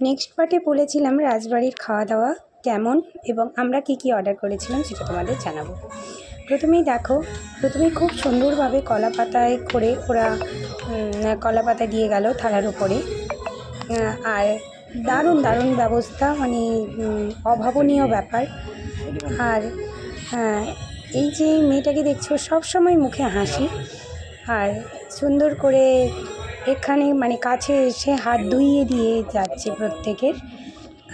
Next পার্টে বলেছিলাম রাজবাড়ির খাওয়া দাওয়া কেমন এবং আমরা কি কি অর্ডার করেছিলাম সেটা তোমাদের জানাব। প্রথমেই দেখো, প্রথমেই খুব সুন্দরভাবে কলা পাতায় করে ওরা কলা পাতা দিয়ে গেল থালার উপরে। আর দারুণ দারুণ ব্যবস্থা মানে অভাবনীয় ব্যাপার। আর এই যে মেয়েটাকে দেখছ সব সময় মুখে হাসি। আর সুন্দর করে এখানে মানে কাছে এসে হাত ধুইয়ে দিয়ে যাচ্ছে প্রত্যেকের।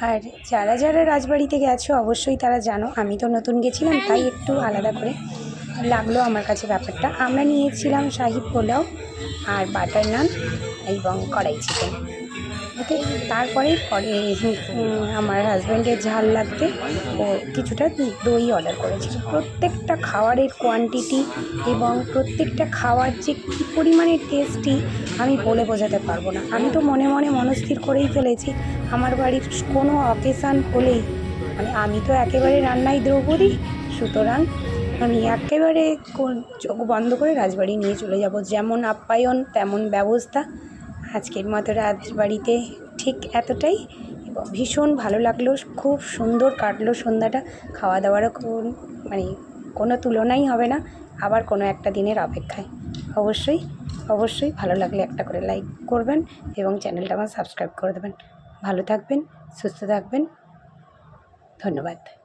আর যারা যারা রাজবাড়িতে গেছো, অবশ্যই তারা জানো, আমি তো নতুন গেছিলাম, তাই একটু আলাদা করে লাগল আমার কাছে ব্যাপারটা। আমরা নিয়েছিলাম শাহি পোলাও আর বাটার নান। এবং কড়াই চিকেন ওকে, তারপরে পরে আমার হাজব্যান্ডের ঝাল লাগতে ও কিছুটা দই অর্ডার করেছিল। প্রত্যেকটা খাবারের কোয়ান্টিটি এবং প্রত্যেকটা খাবার যে কী পরিমাণে টেস্টি আমি বলে বোঝাতে পারব না। আমি তো মনে মনে মনস্থির করেই ফেলেছি, আমার বাড়ির কোনো অকেশান হলেই। মানে আমি তো একেবারে রান্নায় দ্রৌপদী, সুতরাং আমি একেবারে চোখ বন্ধ করে রাজবাড়ি নিয়ে চলে যাব। যেমন আপ্যায়ন, তেমন ব্যবস্থা। আজকের মতো রাজবাড়িতে ঠিক এতটাই এবং ভীষণ ভালো লাগল, খুব সুন্দর কাটলো সন্ধ্যাটা। খাওয়া দাওয়ারও মানে কোনো তুলনাই হবে না, আবার কোনো একটা দিনের অপেক্ষায়। অবশ্যই অবশ্যই ভালো লাগলে একটা করে লাইক করবেন এবং চ্যানেলটা আমার সাবস্ক্রাইব করে দেবেন। ভালো থাকবেন, সুস্থ থাকবেন। ধন্যবাদ।